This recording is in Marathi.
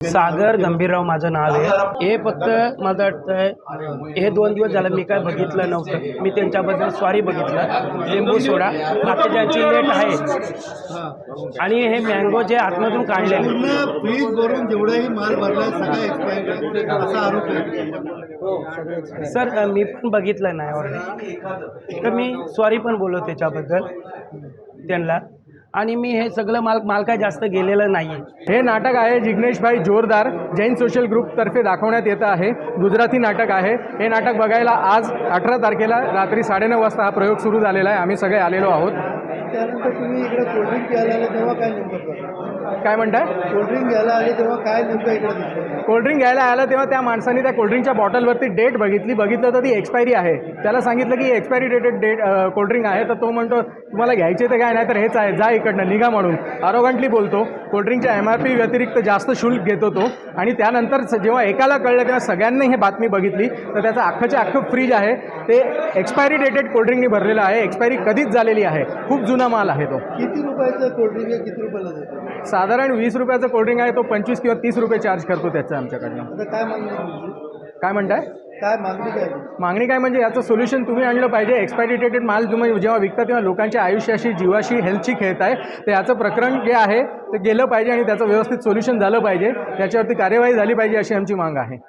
सागर गंभीरराव माझं नाव आहे. हे फक्त मला वाटतं हे दोन दिवस झालं मी काय बघितलं नव्हतं. मी त्यांच्याबद्दल स्वारी बघितलं. लिंबू सोडा. बाकीच्यांची लेट आहे. आणि हे मँगो जे आतमधून काढलेले. पूर्ण फ्रीज भरून जेवढाही माल भरला सगळा एक्सपायर्ड असा आरोप आहे. सर मी पण बघितलं नाही तर मी सॉरी पण बोललो त्याच्याबद्दल. त्यांना. आणि मी हे सगळं माल माल काय जास्त गेलेलं नाही हे नाटक आहे जिग्नेशभाई जोरदार. जैन सोशल ग्रुपतर्फे दाखवण्यात येतं आहे. गुजराती नाटक आहे. हे नाटक बघायला आज अठरा तारखेला रात्री साडेनऊ वाजता हा प्रयोग सुरू झालेला आहे. आम्ही सगळे आलेलो आहोत. त्यानंतर तुम्ही इकडे कोल्ड्रिंक प्यायला आले तेव्हा काय नेमकं प्रकार? काय म्हणताय? कोल्ड्रिंक घ्यायला आले तेव्हा काय नेमकं इकडे कोल्ड्रिंक घ्यायला आलं तेव्हा त्या माणसाने त्या कोल्ड्रिंकच्या बॉटलवरती डेट बघितली. बघितलं तर ती एक्सपायरी आहे. त्याला सांगितलं की एक्सपायरी डेटेड डेट कोल्ड्रिंक आहे. तर तो म्हणतो तुम्हाला घ्यायचे तर काय नाही तर हेच आहे. जा इकडनं निघा म्हणून. अरोगंटली बोलतो. कोल्ड्रिंकच्या एम आर पी व्यतिरिक्त जास्त शुल्क घेतो तो. आणि त्यानंतर जेव्हा एकाला कळलं तेव्हा सगळ्यांनी हे बातमी बघितली. तर त्याचं अख्खंचे अख्खं फ्रीज आहे. ते एक्सपायरी डेटेड कोल्ड्रिंकनी भरलेलं आहे. एक्सपायरी कधीच झालेली आहे. खूप जुना माल आहे तो. किती रुपयाचं कोल्ड्रिंक आहे? किती रुपयाला देतो? साधारण वीस रुपयाचं कोल्ड्रिंक आहे तो. पंचवीस किंवा तीस रुपये चार्ज करतो त्याचं आमच्याकडनं? काय म्हणताय? काय मागणी काय? मागणी काय म्हणजे याचं सोल्युशन तुम्ही आणलं पाहिजे. एक्सपायरी डेटेड माल तुम्ही जेव्हा विकता तेव्हा लोकांच्या आयुष्याशी जीवाशी हेल्थशी खेळताय. तर याचं प्रकरण जे आहे ते गेलं पाहिजे आणि त्याचं व्यवस्थित सोल्युशन झालं पाहिजे. त्याच्यावरती कार्यवाही झाली पाहिजे अशी आमची माग आहे.